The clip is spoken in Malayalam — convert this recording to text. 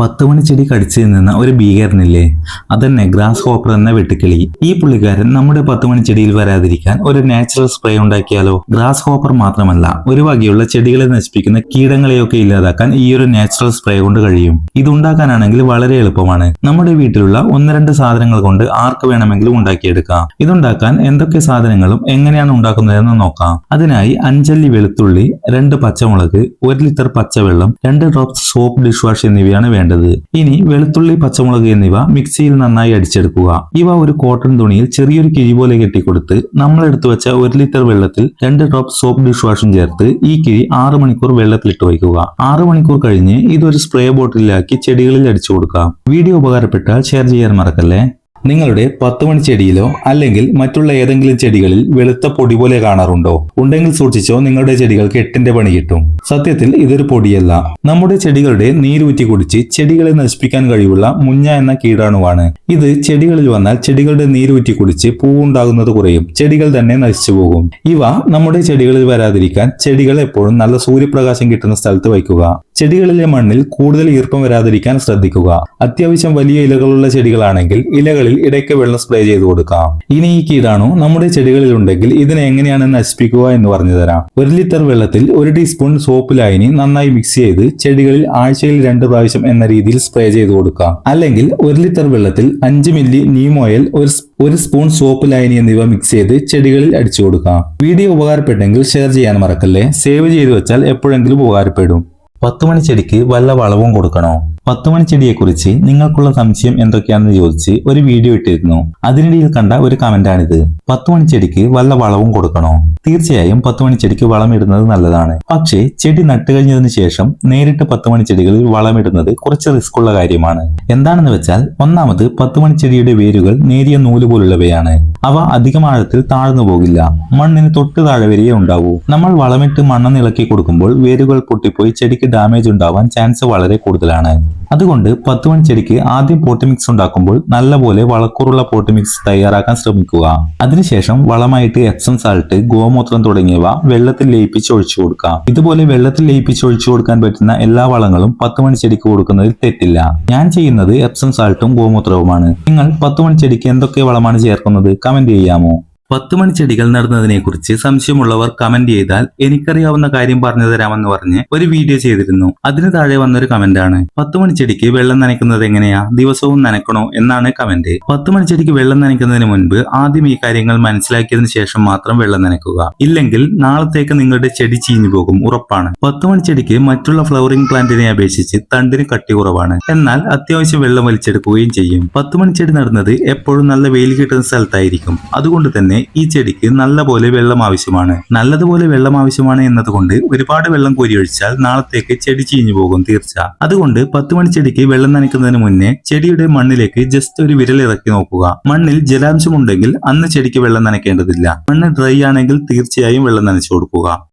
പത്ത് മണി ചെടി കടിച്ചു നിന്ന ഒരു ഭീകരനില്ലേ? അതന്നെ ഗ്രാസ് ഹോപ്പർ എന്ന വെട്ടുക്കിളി. ഈ പുള്ളിക്കാരൻ നമ്മുടെ പത്ത് മണി ചെടിയിൽ വരാതിരിക്കാൻ ഒരു നാച്ചുറൽ സ്പ്രേ ഉണ്ടാക്കിയാലോ? ഗ്രാസ് ഹോപ്പർ മാത്രമല്ല ഒരു വകയുള്ള ചെടികളെ നശിപ്പിക്കുന്ന കീടങ്ങളെയൊക്കെ ഇല്ലാതാക്കാൻ ഈ ഒരു നാച്ചുറൽ സ്പ്രേ കൊണ്ട് കഴിയും. ഇതുണ്ടാക്കാനാണെങ്കിൽ വളരെ എളുപ്പമാണ്. നമ്മുടെ വീട്ടിലുള്ള ഒന്ന് രണ്ട് സാധനങ്ങൾ കൊണ്ട് ആർക്ക് വേണമെങ്കിലും ഉണ്ടാക്കിയെടുക്കാം. ഇതുണ്ടാക്കാൻ എന്തൊക്കെ സാധനങ്ങളും എങ്ങനെയാണ് ഉണ്ടാക്കുന്നതെന്ന് നോക്കാം. അതിനായി അഞ്ചല്ലി വെളുത്തുള്ളി രണ്ട് പച്ചമുളക് ഒരു ലിറ്റർ പച്ചവെള്ളം രണ്ട് ഡ്രോപ്സ് സോപ്പ് ഡിഷ് വാഷ് എന്നിവയാണ് വേണ്ടത്. ഇനി വെളുത്തുള്ളി പച്ചമുളക് എന്നിവ മിക്സിയിൽ നന്നായി അടിച്ചെടുക്കുക. ഇവ ഒരു കോട്ടൺ തുണിയിൽ ചെറിയൊരു കിഴി പോലെ കെട്ടിക്കൊടുത്ത് നമ്മൾ എടുത്തു വെച്ച ഒരു ലിറ്റർ വെള്ളത്തിൽ രണ്ട് ഡ്രോപ്പ് സോപ്പ് ഡിഷ് വാഷും ചേർത്ത് ഈ കിഴി ആറ് മണിക്കൂർ വെള്ളത്തിൽ ഇട്ട് വയ്ക്കുക. ആറ് മണിക്കൂർ കഴിഞ്ഞ് ഇതൊരു സ്പ്രേ ബോട്ടിലാക്കി ചെടികളിൽ അടിച്ചു കൊടുക്കാം. വീഡിയോ ഉപകാരപ്പെട്ടാൽ ഷെയർ ചെയ്യാൻ മറക്കല്ലേ? നിങ്ങളുടെ പത്ത് മണി ചെടിയിലോ അല്ലെങ്കിൽ മറ്റുള്ള ഏതെങ്കിലും ചെടികളിൽ വെളുത്ത പൊടി പോലെ കാണാറുണ്ടോ? ഉണ്ടെങ്കിൽ സൂക്ഷിച്ചോ നിങ്ങളുടെ ചെടികൾക്ക് എട്ടിന്റെ പണി കിട്ടും. സത്യത്തിൽ ഇതൊരു പൊടിയല്ല. നമ്മുടെ ചെടികളുടെ നീരൂറ്റി കുടിച്ച് ചെടികളെ നശിപ്പിക്കാൻ കഴിവുള്ള മുഞ്ഞ എന്ന കീടാണുവാണ്. ഇത് ചെടികളിൽ വന്നാൽ ചെടികളുടെ നീരൂറ്റി കുടിച്ച് പൂവുണ്ടാകുന്നത് കുറയും. ചെടികൾ തന്നെ നശിച്ചു പോകും. ഇവ നമ്മുടെ ചെടികളിൽ വരാതിരിക്കാൻ ചെടികൾ എപ്പോഴും നല്ല സൂര്യപ്രകാശം കിട്ടുന്ന സ്ഥലത്ത് വയ്ക്കുക. ചെടികളിലെ മണ്ണിൽ കൂടുതൽ ഈർപ്പം വരാതിരിക്കാൻ ശ്രദ്ധിക്കുക. അത്യാവശ്യം വലിയ ഇലകളുള്ള ചെടികളാണെങ്കിൽ ഇലകളിൽ ഇടയ്ക്ക് വെള്ളം സ്പ്രേ ചെയ്ത് കൊടുക്കാം. ഇനി ഈ കീടാണു നമ്മുടെ ചെടികളിൽ ഉണ്ടെങ്കിൽ ഇതിനെ എങ്ങനെയാണ് നശിപ്പിക്കുക എന്ന് പറഞ്ഞു തരാം. ഒരു ലിറ്റർ വെള്ളത്തിൽ ഒരു ടീസ്പൂൺ സോപ്പ് ലായനി നന്നായി മിക്സ് ചെയ്ത് ചെടികളിൽ ആഴ്ചയിൽ രണ്ട് പ്രാവശ്യം എന്ന രീതിയിൽ സ്പ്രേ ചെയ്ത് കൊടുക്കാം. അല്ലെങ്കിൽ ഒരു ലിറ്റർ വെള്ളത്തിൽ അഞ്ച് മില്ലി നീം ഓയിൽ ഒരു സ്പൂൺ സോപ്പ് ലായനി എന്നിവ മിക്സ് ചെയ്ത് ചെടികളിൽ അടിച്ചു കൊടുക്കാം. വീഡിയോ ഉപകാരപ്പെട്ടെങ്കിൽ ഷെയർ ചെയ്യാൻ മറക്കല്ലേ? സേവ് ചെയ്തു വെച്ചാൽ എപ്പോഴെങ്കിലും ഉപകാരപ്പെടും. പത്ത് മണി ചെടിക്ക് വല്ല വളവും കൊടുക്കണോ? പത്ത് മണി ചെടിയെക്കുറിച്ച് നിങ്ങൾക്കുള്ള സംശയം എന്തൊക്കെയാണെന്ന് ചോദിച്ച് ഒരു വീഡിയോ ഇട്ടിരുന്നു. അതിനിടയിൽ കണ്ട ഒരു കമന്റാണിത്. പത്ത് മണി ചെടിക്ക് വല്ല വളവും കൊടുക്കണോ? തീർച്ചയായും പത്ത് മണി ചെടിക്ക് വളമിടുന്നത് നല്ലതാണ്. പക്ഷേ ചെടി നട്ടുകഴിഞ്ഞതിന് ശേഷം നേരിട്ട് പത്തുമണി ചെടികളിൽ വളമിടുന്നത് കുറച്ച് റിസ്ക് ഉള്ള കാര്യമാണ്. എന്താണെന്ന് വെച്ചാൽ ഒന്നാമത് പത്ത് മണി ചെടിയുടെ വേരുകൾ നേരിയ നൂൽ പോലുള്ളവയാണ്. അവ അധികം ആഴത്തിൽ താഴ്ന്നു പോകില്ല. മണ്ണിന് തൊട്ട് താഴെ വരെയേ ഉണ്ടാവൂ. നമ്മൾ വളമിട്ട് മണ്ണ് ഇളക്കി കൊടുക്കുമ്പോൾ വേരുകൾ പൊട്ടിപ്പോയി ചെടിക്ക് ഡാമേജ് ഉണ്ടാവാൻ ചാൻസ് വളരെ കൂടുതലാണ്. അതുകൊണ്ട് പത്ത് മണി ചെടിക്ക് ആദ്യം പോട്ട് മിക്സ് ഉണ്ടാക്കുമ്പോൾ നല്ലപോലെ വളക്കൂറുള്ള പോട്ട് മിക്സ് തയ്യാറാക്കാൻ ശ്രമിക്കുക. അതിനുശേഷം വളമായിട്ട് എപ്സം സാൾട്ട് ഗോമൂത്രം തുടങ്ങിയവ വെള്ളത്തിൽ ലയിപ്പിച്ച് ഒഴിച്ചു കൊടുക്കാം ഇതുപോലെ വെള്ളത്തിൽ ലയിപ്പിച്ച് ഒഴിച്ചു കൊടുക്കാൻ പറ്റുന്ന എല്ലാ വളങ്ങളും പത്ത് മണി ചെടിക്ക് കൊടുക്കുന്നതിൽ തെറ്റില്ല. ഞാൻ ചെയ്യുന്നത് എപ്സം സാൾട്ടും ഗോമൂത്രവുമാണ്. നിങ്ങൾ പത്ത് മണി ചെടിക്ക് എന്തൊക്കെ വളമാണ് ചേർക്കുന്നത് കമന്റ് ചെയ്യാമോ? പത്ത് മണി ചെടികൾ നടുന്നതിനെ കുറിച്ച് സംശയമുള്ളവർ കമന്റ് ചെയ്താൽ എനിക്കറിയാവുന്ന കാര്യം പറഞ്ഞു തരാമെന്ന് പറഞ്ഞ് ഒരു വീഡിയോ ചെയ്തിരുന്നു. അതിന് താഴെ വന്നൊരു കമന്റ് ആണ്. പത്ത് മണി ചെടിക്ക് വെള്ളം നനയ്ക്കുന്നത് എങ്ങനെയാ? ദിവസവും നനക്കണോ എന്നാണ് കമന്റ് പത്ത് മണി ചെടിക്ക് വെള്ളം നനയ്ക്കുന്നതിന് മുൻപ് ആദ്യം ഈ കാര്യങ്ങൾ മനസ്സിലാക്കിയതിനു ശേഷം മാത്രം വെള്ളം നനയ്ക്കുക. ഇല്ലെങ്കിൽ നാളത്തേക്ക് നിങ്ങളുടെ ചെടി ചീഞ്ഞു പോകും. ഉറപ്പാണ്. പത്ത് മണി ചെടിക്ക് മറ്റുള്ള ഫ്ലവറിംഗ് പ്ലാന്റിനെ അപേക്ഷിച്ച് തണ്ടിന് കട്ടി കുറവാണ്. എന്നാൽ അത്യാവശ്യം വെള്ളം വലിച്ചെടുക്കുകയും ചെയ്യും. പത്ത് ചെടി നടുന്നത് എപ്പോഴും നല്ല വെയിൽ കിട്ടുന്ന സ്ഥലത്തായിരിക്കും. അതുകൊണ്ട് തന്നെ ഈ ചെടിക്ക് നല്ലപോലെ വെള്ളം ആവശ്യമാണ്. നല്ലതുപോലെ വെള്ളം ആവശ്യമാണ് എന്നതുകൊണ്ട് ഒരുപാട് വെള്ളം കോരിയൊഴിച്ചാൽ നാളത്തേക്ക് ചെടി ചീഞ്ഞു പോകും തീർച്ച. അതുകൊണ്ട് പത്ത് മണി ചെടിക്ക് വെള്ളം നനയ്ക്കുന്നതിന് മുന്നേ ചെടിയുടെ മണ്ണിലേക്ക് ജസ്റ്റ് ഒരു വിരൽ ഇറക്കി നോക്കുക. മണ്ണിൽ ജലാംശം ഉണ്ടെങ്കിൽ അന്ന് ചെടിക്ക് വെള്ളം നനയ്ക്കേണ്ടതില്ല. മണ്ണ് ഡ്രൈ ആണെങ്കിൽ തീർച്ചയായും വെള്ളം നനച്ചു കൊടുക്കുക.